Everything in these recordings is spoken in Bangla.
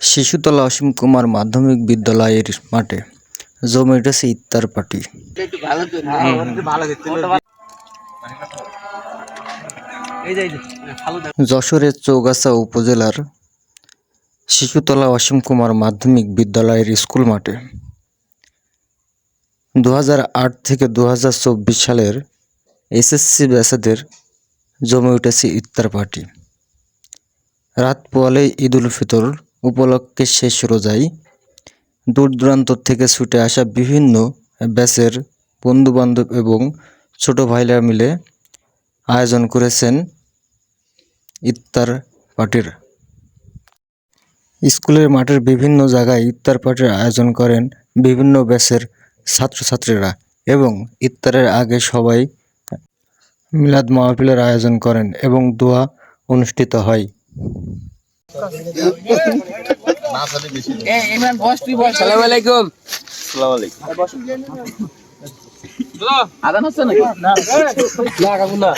শিশুতলা অসীম কুমার মাধ্যমিক বিদ্যালয়ের মাঠে জমে উঠেছে ইত্তার পার্টি। যশোরের চৌগাছা উপজেলার শিশুতলা অসীম কুমার মাধ্যমিক বিদ্যালয়ের স্কুল মাঠে দু থেকে দু হাজার চব্বিশ সালের এসএসসি ব্যাসাদের জমে উঠেছে ইত্তার পার্টি। রাত পোয়ালে ঈদুল ফিতর উপলক্ষে শেষ রোজায় দূর দূরান্ত থেকে ছুটে আসা বিভিন্ন ব্যাচের বন্ধুবান্ধব এবং ছোট ভাইরা মিলে আয়োজন করেছেন ইফতার পার্টির। স্কুলের মাঠের বিভিন্ন জায়গায় ইফতার পার্টির আয়োজন করেন বিভিন্ন ব্যাচের ছাত্রছাত্রীরা এবং ইফতারের আগে সবাই মিলাদ মাহফিলের আয়োজন করেন এবং দোয়া অনুষ্ঠিত হয়। সালাম আলাইকুম আদান হচ্ছে না কাকু না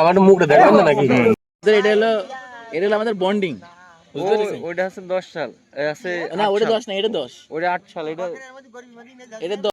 আমার মুখটা দেখবেন না নাকি? এটা হলো এটা হলো আমাদের বন্ডিং ওইটা আছে দশ সাল। এ আছে না ওটা দশ না এটা দশ। ওইটা আট সাল এটা এটা দশ।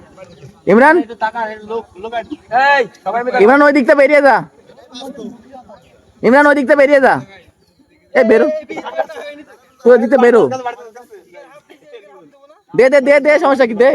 ইমরান? ইমরান ওই দিকটা বেরিয়ে যা। ইমরান ওই দিকটা বেরিয়ে যা। এ বেরো। তুই ওই দিকটা বেরো। দে দে দে দে সমস্যা কি? দে।